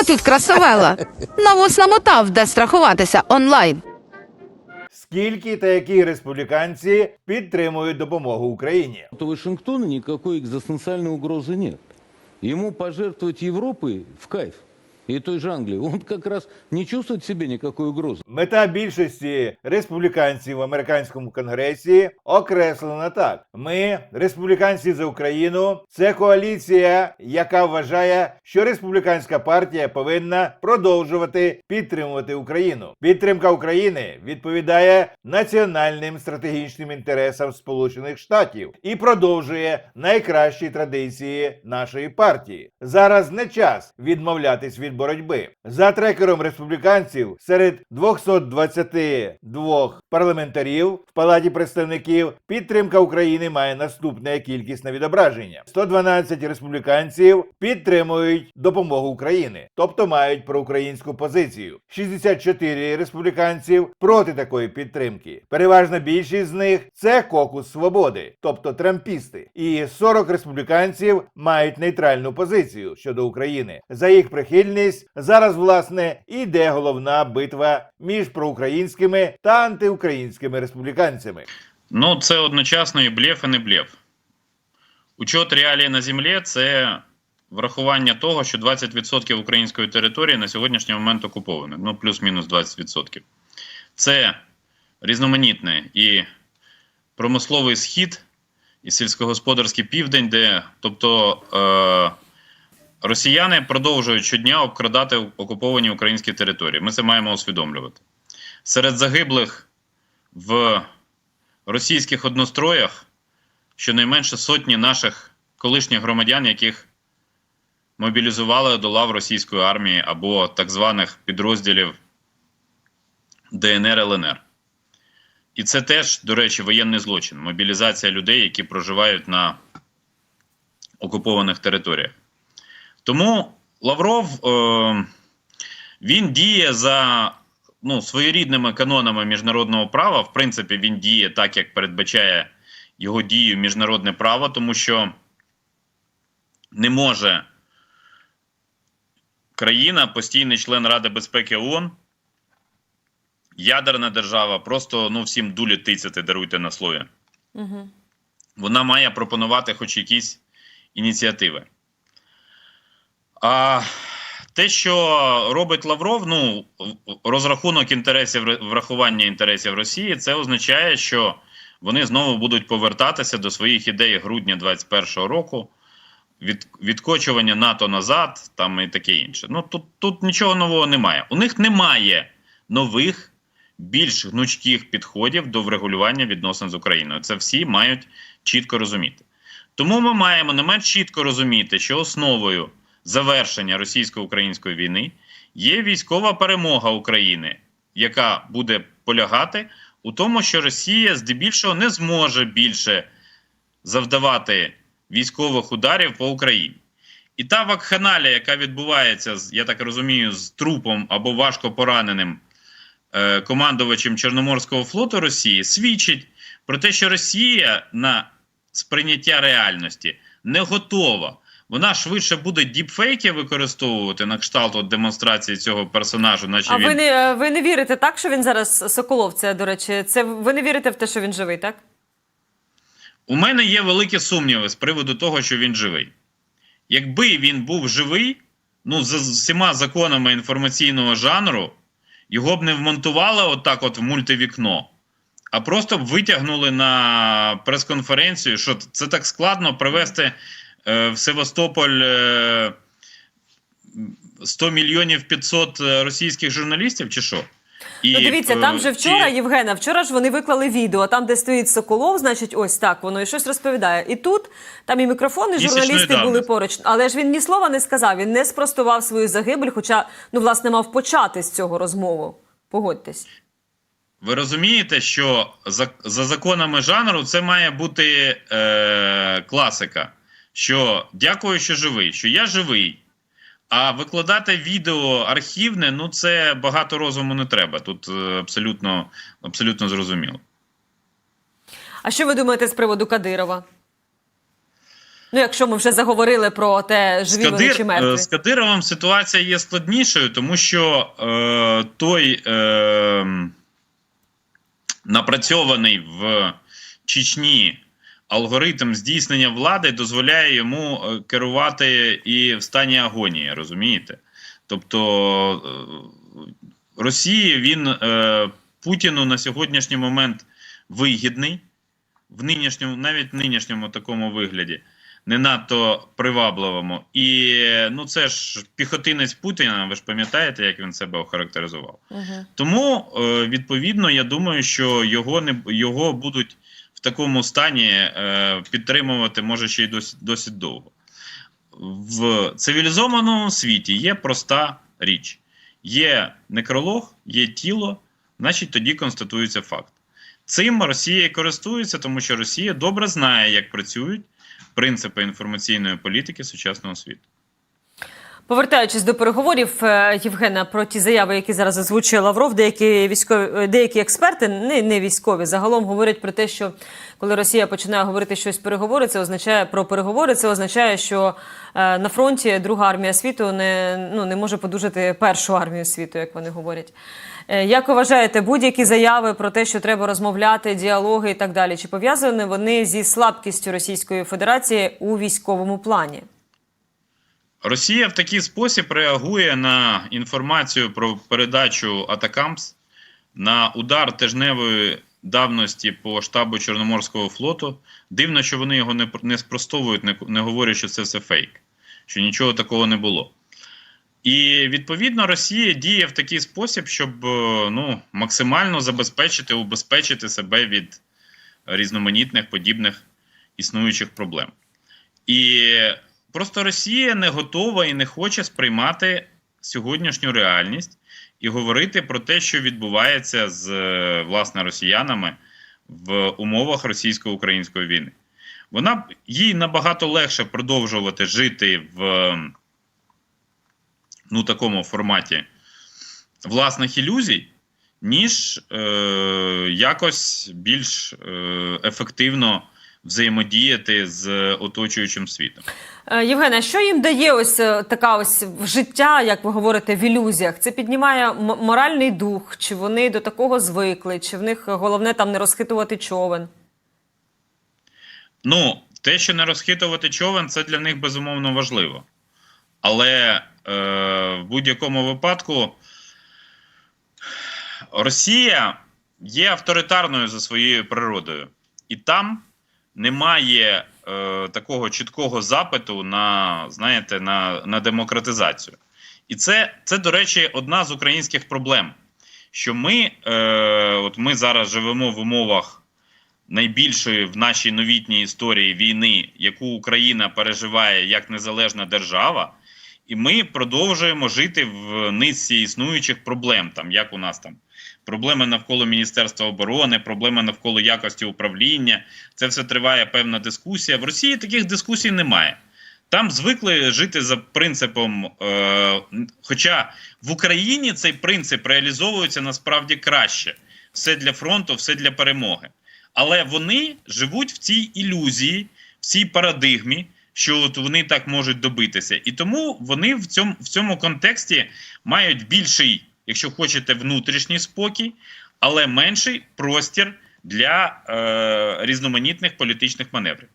О, тут красавела. Навоз намотав, де страхуватися онлайн. Скільки та які республіканці підтримують допомогу Україні? У Вашингтона ніякої екзистенціальної угрози немає. Йому пожертвувати Європи в кайф. И той же Англии. Он как раз не чувствует в себе никакой угрозы. Мета більшості республіканців в американському конгресі окреслена так: ми, республіканці за Україну, це коаліція, яка вважає, що республіканська партія повинна продовжувати підтримувати Україну. Підтримка України відповідає національним стратегічним інтересам Сполучених Штатів і продовжує найкращі традиції нашої партії. Зараз не час відмовлятись від боротьби. За трекером республіканців серед 222 парламентарів в Палаті представників підтримка України має наступне кількісне відображення: 112 республіканців підтримують допомогу України, тобто мають проукраїнську позицію. 64 республіканців проти такої підтримки. Переважна більшість з них це кокус свободи, тобто трампісти. І 40 республіканців мають нейтральну позицію щодо України. За їх прихильність зараз власне іде головна битва між проукраїнськими та антиукраїнськими республіканцями. Ну, це одночасно і блеф, і не блеф. Учет реалій на землі це врахування того, що 20% української території на сьогоднішній момент окуповано. Ну, плюс-мінус 20%. Це різноманітне і промисловий схід, і сільськогосподарський південь, де, тобто, е, росіяни продовжують щодня обкрадати окуповані українські території. Ми це маємо усвідомлювати. Серед загиблих в російських одностроях щонайменше сотні наших колишніх громадян, яких мобілізували до лав російської армії або так званих підрозділів ДНР ЛНР. І це теж, до речі, воєнний злочин мобілізація людей, які проживають на окупованих територіях. Тому Лавров е, він діє за ну, своєрідними канонами міжнародного права. В принципі, він діє так, як передбачає його дію міжнародне право, тому що не може країна, постійний член Ради безпеки ООН, ядерна держава, просто ну, всім дулі тицяти, даруйте на слові. Угу. Вона має пропонувати хоч якісь ініціативи. А те, що робить Лавров, ну розрахунок інтересів врахування інтересів Росії, це означає, що вони знову будуть повертатися до своїх ідей грудня 2021 року, від, відкочування НАТО назад, там і таке інше. Ну тут, тут нічого нового немає. У них немає нових, більш гнучких підходів до врегулювання відносин з Україною. Це всі мають чітко розуміти. Тому ми маємо не менш чітко розуміти, що основою завершення російсько-української війни є військова перемога України, яка буде полягати у тому, що Росія здебільшого не зможе більше завдавати військових ударів по Україні. І та вакханалія, яка відбувається, я так розумію, з трупом або важко пораненим е, командувачем Чорноморського флоту Росії, свідчить про те, що Росія на сприйняття реальності не готова. Вона швидше буде діпфейки використовувати на кшталт от демонстрації цього персонажу, наче А він ви не ви не вірите так, що він зараз Соколов? Це до речі, це ви не вірите в те, що він живий, так? У мене є великі сумніви з приводу того, що він живий. Якби він був живий, ну за всіма законами інформаційного жанру, його б не вмонтували отак, от в мультивікно, а просто б витягнули на прес-конференцію, що це так складно привести в Севастополь е, 100 мільйонів 500 російських журналістів, чи що? І, ну дивіться, там е, же вчора, чи- Євгена, вчора ж вони виклали відео, там, де стоїть Соколов, значить, ось так воно і щось розповідає. І тут там і мікрофони, і журналісти були поруч. Але ж він ні слова не сказав, він не спростував свою загибель, хоча, ну, власне, мав почати з цього розмову. Погодьтесь. Ви розумієте, що за, за законами жанру це має бути е, класика. Що дякую, що живий, що я живий. А викладати відео архівне, ну це багато розуму не треба. Тут е, абсолютно, абсолютно зрозуміло. А що ви думаєте з приводу Кадирова? Ну, якщо ми вже заговорили про те, живі вони чи мертві. е, з Кадировим ситуація є складнішою, тому що е, той е, напрацьований в Чечні алгоритм здійснення влади дозволяє йому е, керувати і в стані агонії, розумієте? Тобто е, Росії він е, Путіну на сьогоднішній момент вигідний в нинішньому, навіть в нинішньому такому вигляді не надто привабливому. І ну це ж піхотинець Путіна. Ви ж пам'ятаєте, як він себе охарактеризував. Угу. Тому відповідно, я думаю, що його не його будуть в такому стані е, підтримувати, може ще й досить, досить довго. В цивілізованому світі є проста річ: є некролог, є тіло, значить тоді констатується факт. Цим Росія і користується, тому що Росія добре знає, як працюють принципи інформаційної політики сучасного світу. Повертаючись до переговорів е, Євгена про ті заяви, які зараз озвучує Лавров, деякі військові е, деякі експерти, не, не військові, загалом говорять про те, що коли Росія починає говорити щось переговори, це означає про переговори. Це означає, що е, на фронті друга армія світу не, ну, не може подужати першу армію світу, як вони говорять. Е, Як ви вважаєте, будь-які заяви про те, що треба розмовляти, діалоги і так далі, чи пов'язані вони зі слабкістю Російської Федерації у військовому плані? Росія в такий спосіб реагує на інформацію про передачу Атакамс на удар тижневої давності по штабу Чорноморського флоту. Дивно, що вони його не, не спростовують, не, не говорять, що це все фейк, що нічого такого не було. І відповідно Росія діє в такий спосіб, щоб е, ну, максимально забезпечити, убезпечити себе від різноманітних подібних існуючих проблем. І просто Росія не готова і не хоче сприймати сьогоднішню реальність і говорити про те, що відбувається з е, власне росіянами в умовах російсько-української війни. Вона їй набагато легше продовжувати жити в ну, такому форматі власних ілюзій, ніж е, якось більш е, ефективно взаємодіяти з оточуючим світом. Е, Євгене, що їм дає ось е, така ось життя, як ви говорите, в ілюзіях? Це піднімає моральний дух, чи вони до такого звикли, чи в них головне там не розхитувати човен? Ну, те, що не розхитувати човен, це для них безумовно важливо. Але е, в будь-якому випадку Росія є авторитарною за своєю природою, і там немає е, такого чіткого запиту на, знаєте, на, на демократизацію. І це, це, до речі, одна з українських проблем. Що ми, е, от ми зараз живемо в умовах найбільшої в нашій новітній історії війни, яку Україна переживає як незалежна держава, і ми продовжуємо жити в низці існуючих проблем, там як у нас там проблеми навколо Міністерства оборони, проблеми навколо якості управління. Це все триває певна дискусія. В Росії таких дискусій немає. Там звикли жити за принципом, е, хоча в Україні цей принцип реалізовується насправді краще. Все для фронту, все для перемоги. Але вони живуть в цій ілюзії, в цій парадигмі, що от вони так можуть добитися. І тому вони в цьому, в цьому контексті мають більший, якщо хочете, внутрішній спокій, але менший простір для е, різноманітних політичних маневрів.